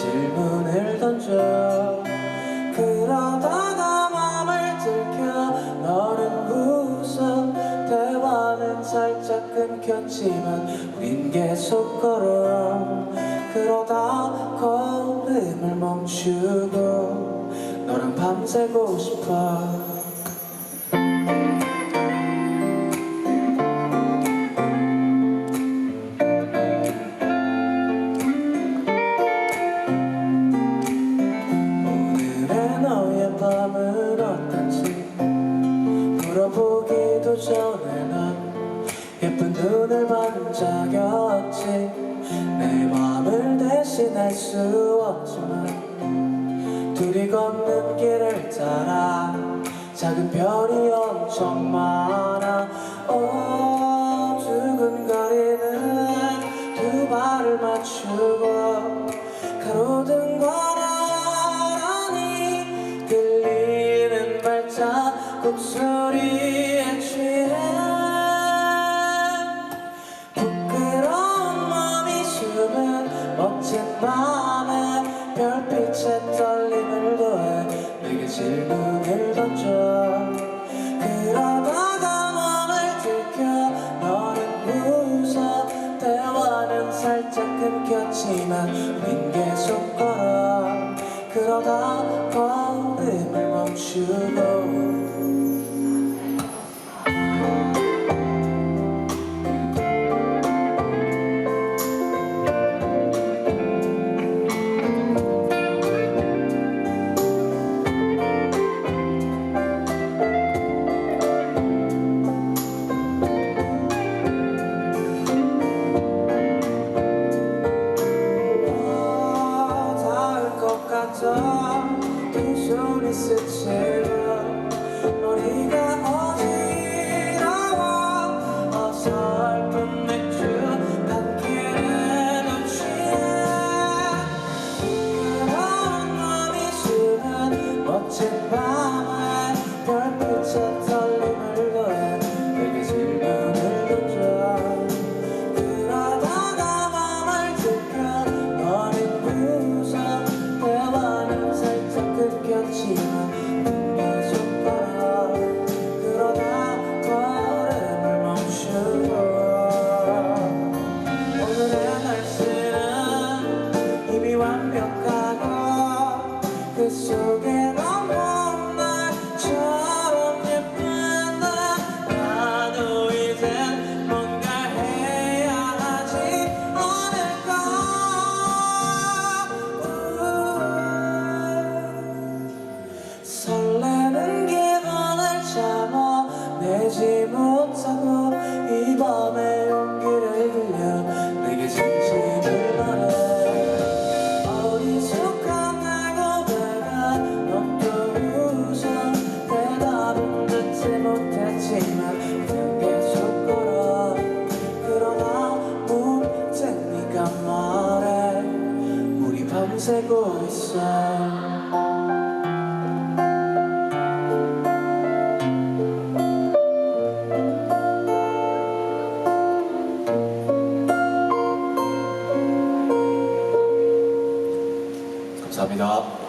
질문을 던져. 그러다가 맘을 들켜 너는 웃어 대화는 살짝 끊겼지만 우린 계속 걸어 그러다 걸음을 멈추고 너랑 밤새고 싶어. 예쁜 눈을 반짝였지 내 맘을 대신할 수 없지만 둘이 걷는 길을 따라 작은 별이 엄청 많아 어 두근거리는 두 발을 맞추고 가로등과 나란히 들리는 발자국 소리 질문을 던져. 그러다가 맘을 들켜 너는 웃어 대화는 살짝 끊겼지만 우린 계속 걸어. 그러다 걸음을 멈추고 It's a shared. 감사합니다.